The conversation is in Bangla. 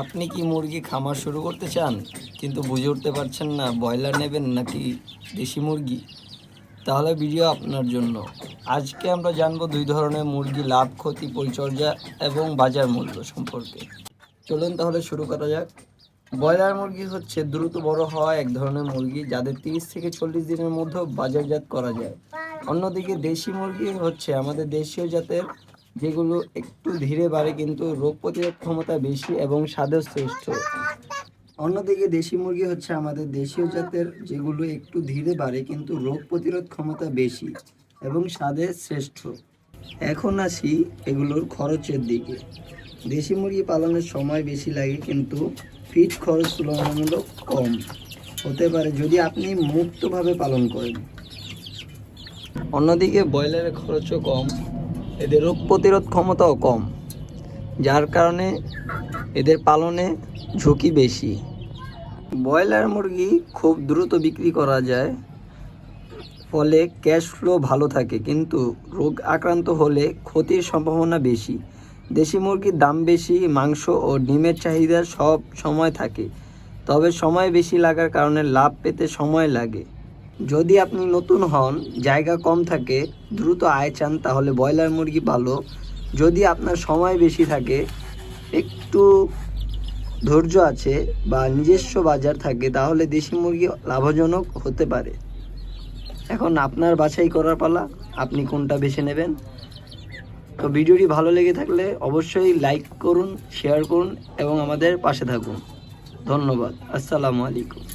আপনি কি মুরগি খামার শুরু করতে চান? কিন্তু বুঝে উঠতে পারছেন না, ব্রয়লার নেবেন নাকি দেশি মুরগি? তাহলে ভিডিও আপনার জন্য। আজকে আমরা জানব দুই ধরনের মুরগি লাভ, ক্ষতি, পরিচর্যা এবং বাজার মূল্য সম্পর্কে। চলুন তাহলে শুরু করা যাক। ব্রয়লার মুরগি হচ্ছে দ্রুত বড় হওয়া এক ধরনের মুরগি যাদের তিরিশ থেকে চল্লিশ দিনের মধ্যে বাজারজাত করা যায়। অন্যদিকে দেশি মুরগি হচ্ছে আমাদের দেশীয় জাতের যেগুলো একটু ধীরে বাড়ে কিন্তু রোগ প্রতিরোধ ক্ষমতা বেশি এবং স্বাদেও শ্রেষ্ঠ। অন্যদিকে দেশি মুরগি হচ্ছে আমাদের দেশীয় জাতের যেগুলো একটু ধীরে বাড়ে কিন্তু রোগ প্রতিরোধ ক্ষমতা বেশি এবং স্বাদে শ্রেষ্ঠ। এখন আসি এগুলোর খরচের দিকে। দেশি মুরগি পালনের সময় বেশি লাগে কিন্তু ফিট খরচ তুলনামূলক কম। হতে পারে যদি আপনি মুক্তভাবে পালন করেন। অন্যদিকে ব্রয়লারের খরচও কম। এদের রোগ প্রতিরোধ ক্ষমতাও কম, যার কারণে এদের পালনে ঝুঁকি বেশি। ব্রয়লার মুরগি খুব দ্রুত বিক্রি করা যায়, ফলে ক্যাশ ফ্লো ভালো থাকে, কিন্তু রোগ আক্রান্ত হলে ক্ষতির সম্ভাবনা বেশি। দেশি মুরগির দাম বেশি, মাংস ও ডিমের চাহিদা সব সময় থাকে, তবে সময় বেশি লাগার কারণে লাভ পেতে সময় লাগে। যদি আপনি নতুন হন, জায়গা কম থাকে, দ্রুত আয় চান, তাহলে ব্রয়লার মুরগি ভালো। যদি আপনার সময় বেশি থাকে, একটু ধৈর্য আছে বা নিজস্ব বাজার থাকে, তাহলে দেশি মুরগি লাভজনক হতে পারে। এখন আপনার বাছাই করার পালা, আপনি কোনটা বেছে নেবেন? তো ভিডিওটি ভালো লেগে থাকলে অবশ্যই লাইক করুন, শেয়ার করুন এবং আমাদের পাশে থাকুন। ধন্যবাদ। আসসালামু আলাইকুম।